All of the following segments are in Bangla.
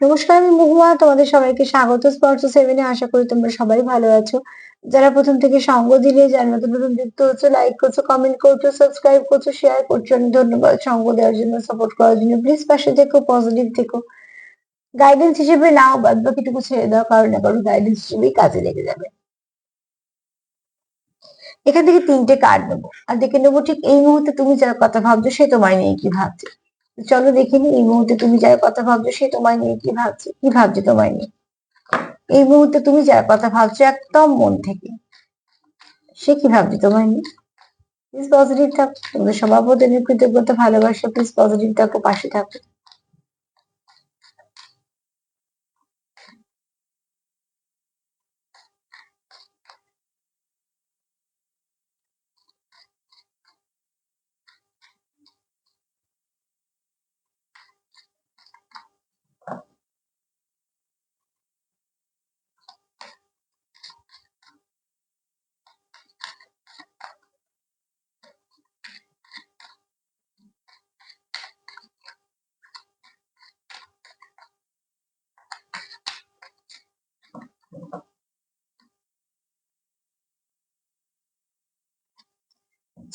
নমস্কার, আমি মহুয়া। তোমাদের সবাইকে স্বাগত। স্পর্শ সেভেনে আশা করি তোমরা সবাই ভালো আছো। যারা প্রথম থেকে সঙ্গ দিলে, যারা নতুন নতুন যুক্ত হচ্ছে লাইক করছ কমেন্ট করছ সাবস্ক্রাইব করছ শেয়ার করছ, অনেক ধন্যবাদ সঙ্গ দেওয়ার জন্য সাপোর্ট করার জন্য। প্লিজ পাশে থেকো পজিটিভ থেকো। গাইডেন্স হিসেবে নাও বাদ বাকিটুকু ছেড়ে দাও, কারণ না কারণ গাইডেন্স হিসেবেই কাজে লেগে যাবে। এখান থেকে তিনটে কার্ড নেব। আর দেখে নেব ঠিক এই মুহূর্তে তুমি যার কথা ভাবছ, সে তোমায় নিয়ে কি ভাবছে। চলো দেখে নি এই মুহূর্তে তুমি যার কথা ভাবছ সে তোমায় নিয়ে কি ভাবছে কি ভাবছে তোমায় নিয়ে? এই মুহূর্তে তুমি যার কথা ভাবছ একদম মন থেকে, সে কি ভাবছে তোমায় নিয়ে? প্লিজ পজিটিভ থাকো, তোমাদের সভাপতি কৃতজ্ঞতা, ভালোবাসা প্লিজ পজিটিভ থাকো, পাশে থাকো।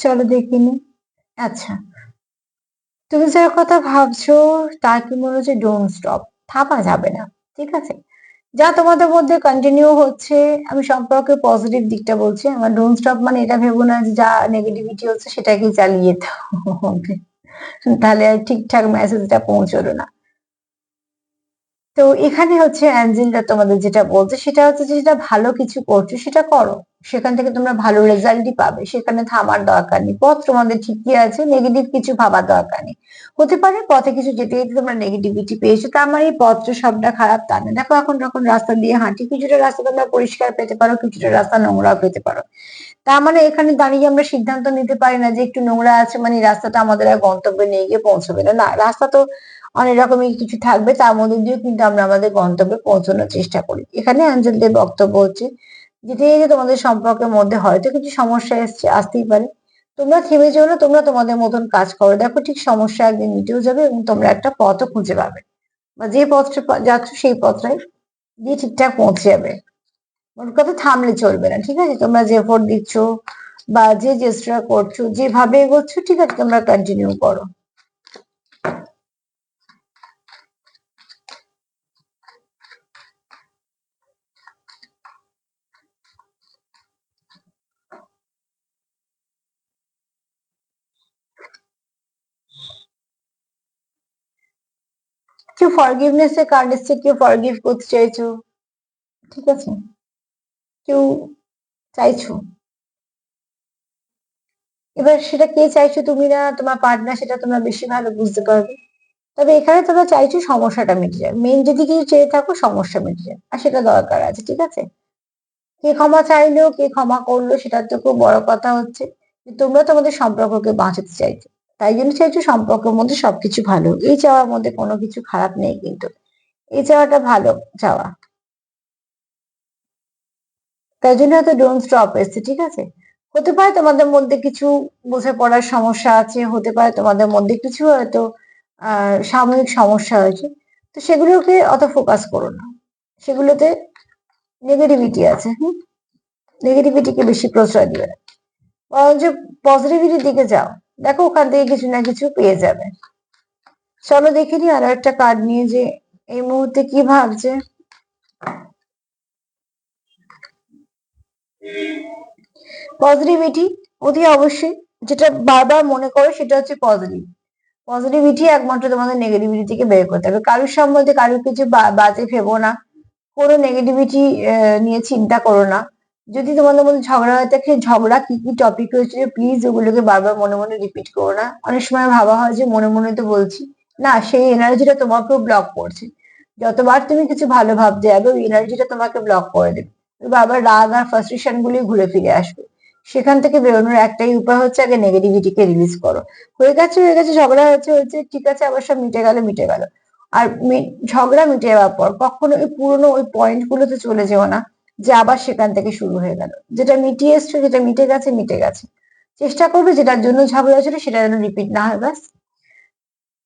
চলো দেখি নি। আচ্ছা। তুমি যার কথা ভাবছ, তার কি মনে হচ্ছে ডোন্ট স্টপ থামা যাবে না, ঠিক আছে? যা তোমাদের মধ্যে কন্টিনিউ হচ্ছে, আমি সম্পর্কে পজিটিভ দিকটা বলছি, আমার ডোন্ট স্টপ মানে এটা ভেবো না যে নেগেটিভিটি হচ্ছে সেটাকেই চালিয়ে যেতে হবে। তাহলে ঠিকঠাক মেসেজটা পৌঁছলো না। তো এখানে হচ্ছে অ্যাঞ্জেলটা তোমাদের যেটা বলছে, সেটা হচ্ছে যে যেটা ভালো কিছু করছ সেটা করো। সেখান থেকে তোমরা ভালো রেজাল্টই পাবে। সেখানে থামার দরকার নেই। পথ তোমাদের ঠিকই আছে নেগেটিভ কিছু ভাবার দরকার নেই। হতে পারে পথে কিছু যেতে যেতে তোমরা নেগেটিভিটি পেয়েছ তার মানে এই পথটা সবটা খারাপ তা না। দেখো এখন যখন রাস্তা দিয়ে হাঁটি, কিছুটা রাস্তা তোমরা পরিষ্কার পেতে পারো, কিছুটা রাস্তা নোংরাও পেতে পারো। তার মানে এখানে দাঁড়িয়ে আমরা সিদ্ধান্ত নিতে পারি না যে একটু নোংরা আছে মানে রাস্তাটা আমাদের আর গন্তব্যে নিয়ে গিয়ে পৌঁছবে না। না, রাস্তা তো অনেক রকমের কিছু থাকবে, তার মধ্যে দিয়েও কিন্তু আমরা আমাদের গন্তব্যে পৌঁছানোর চেষ্টা করি। এখানে অঞ্জলদের বক্তব্য হচ্ছে যেতে যেতে তোমাদের সম্পর্কের মধ্যে হয়তো কিছু সমস্যা এসছে, আসতেই পারে। তোমরা থেমে যেও না, তোমরা তোমাদের মতন কাজ করো। দেখো ঠিক সমস্যা একদিন মিটেও যাবে এবং তোমরা একটা পথও খুঁজে পাবে। বা যে পথটা যাচ্ছ সেই পথটাই দিয়ে ঠিকঠাক পৌঁছে যাবে। মোট কথা থামলে চলবে না, ঠিক আছে? তোমরা যে এফোর্ট দিচ্ছ বা যে চেষ্টা করছ, যেভাবে এগোচ্ছ, ঠিক আছে, তোমরা কন্টিনিউ করো। কেউ ফরগিভনেস এর কার্ড এসছে কেউ ফরগিভ করতে চাইছো ঠিক আছে কেউ চাইছো এবার সেটা কে চাইছো তুমি না, তোমার পার্টনার সেটা তোমরা বেশি ভালো বুঝতে পারবে। তবে এখানে তোমরা চাইছো সমস্যাটা মিটে যায়। মেন যদি কিছু চেয়ে থাকো, সমস্যা মিটে যায়। আর সেটা দরকার আছে, ঠিক আছে? কে ক্ষমা চাইলো, কে ক্ষমা করল, সেটার তো খুব বড় কথা হচ্ছে। তোমরা তোমাদের সম্পর্ককে বাঁচাতে চাইছো। তাই জন্য চাইছো সম্পর্কের মধ্যে সবকিছু ভালো। এই চাওয়ার মধ্যে কোনো কিছু খারাপ নেই কিন্তু। এই চাওয়াটা ভালো চাওয়া। তাই জন্য হয়তো ডোন্ট স্টপ এসছে, ঠিক আছে? হতে পারে তোমাদের মধ্যে কিছু বুঝে পড়ার সমস্যা আছে, হতে পারে তোমাদের মধ্যে কিছু হয়তো সাময়িক সমস্যা হয়েছে। তো সেগুলোকে অত ফোকাস করো না। সেগুলোতে নেগেটিভিটি আছে, হুম? নেগেটিভিটিকে বেশি প্রশ্রয় দিবে না। বরঞ্চ পজিটিভিটির দিকে যাও। দেখো ওখান থেকে কিছু না কিছু পেয়ে যাবে। চলো দেখে নি আরও একটা কার্ড নিয়ে যে এই মুহূর্তে কি ভাবছে। পজিটিভিটি অতি অবশ্যই যেটা বারবার মনে করো সেটা হচ্ছে পজিটিভ পজিটিভিটি একমাত্র তোমাদের নেগেটিভিটি থেকে বের করতে হবে। কারোর সম্বন্ধে কারোর কিছু বাজে ভেবো না। কোনো নেগেটিভিটি নিয়ে চিন্তা করো না। যদি তোমাদের মধ্যে ঝগড়া হয়ে থাকে ঝগড়া কি কি টপিক হয়েছে প্লিজ ওগুলোকে বারবার মনে মনে রিপিট করো না। অনেক সময় ভাবা হয় যে মনে মনে তো বলছি। না, সেই এনার্জিটা তোমাকেও ব্লক করছে। যতবার তুমি কিছু ভালো ভাবতে যাবে, ওই এনার্জিটা তোমাকে ব্লক করে দেবে। বারবার রাগ আর ফ্রাস্ট্রেশন গুলি ঘুরে ফিরে আসবে। সেখান থেকে বেরোনোর একটাই উপায় হচ্ছে আগে নেগেটিভিটিকে রিলিজ করো। হয়ে গেছে হয়ে গেছে, ঝগড়া হয়েছে হয়েছে, ঠিক আছে, আবার সব মিটে গেল মিটে গেল। আর ঝগড়া মিটে যাওয়ার পর কখনো ওই পুরোনো ওই পয়েন্ট গুলোতে চলে যেও না। যে আবার সেখান থেকে শুরু হয়ে গেল। যেটা মিটিয়ে এসছো, যেটা মিটে গেছে মিটে গেছে। চেষ্টা করবে যেটার জন্য ঝগড়া হয়েছিল সেটা যেন রিপিট না হয় ব্যাস।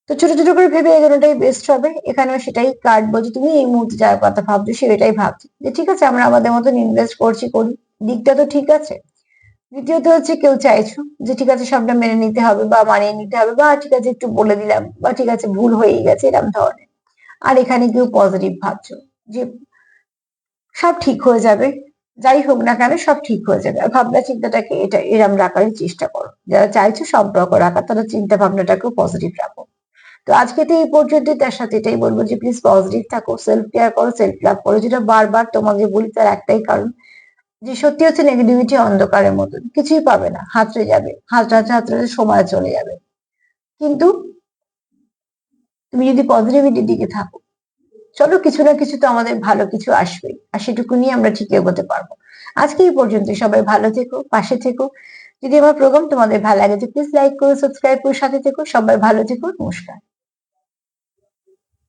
তো ছোট ছোট করে ভেবে এগোনোটাই বেস্ট হবে। এখানেও সেটাই কাটবো যে তুমি এই মুহূর্তে যার কথা ভাবছ সেটাই ভাবছ। যে ঠিক আছে, আমরা আমাদের মতন ইনভেস্ট করছি করি দিকটা তো ঠিক আছে। দ্বিতীয়ত হচ্ছে কেউ চাইছো যে ঠিক আছে, সবটা মেনে নিতে হবে বা মানিয়ে নিতে হবে বা ঠিক আছে, একটু বলে দিলাম বা ঠিক আছে, ভুল হয়েই গেছে এরকম ধরনের। আর এখানে কেউ পজিটিভ ভাবছ। যে সব ঠিক হয়ে যাবে। যাই হোক না কেন, সব ঠিক হয়ে যাবে। আর ভাবনা চিন্তাটাকে এটা এরম রাখারই চেষ্টা করো। যারা চাইছো সম্পর্ক রাখা, তারা চিন্তা ভাবনাটাকেও পজিটিভ রাখো। তো আজকে তো এই পর্যন্ত তার সাথে এটাই বলব যে প্লিজ পজিটিভ থাকো সেলফ কেয়ার করো সেলফ লাভ করো। যেটা বারবার তোমাকে বলি, তার একটাই কারণ যে, সত্যি হচ্ছে নেগেটিভিটি অন্ধকারের মতন। কিছুই পাবে না। হাতড়ে যাবে। হাতড়াতে হাতড়াতে সময় চলে যাবে। কিন্তু তুমি যদি পজিটিভিটির দিকে থাকো চলো কিছু না কিছু তো আমাদের ভালো কিছু আসবে আর সেটুকু নিয়ে আমরা ঠিক এগোতে পারব। আজকে এই পর্যন্ত, সবাই ভালো থেকো, পাশে থেকো। যদি আমার প্রোগ্রাম তোমাদের ভালো লাগে, তো প্লিজ লাইক করো সাবস্ক্রাইব করো, সাথে থেকো, সবাই ভালো থেকো, নমস্কার।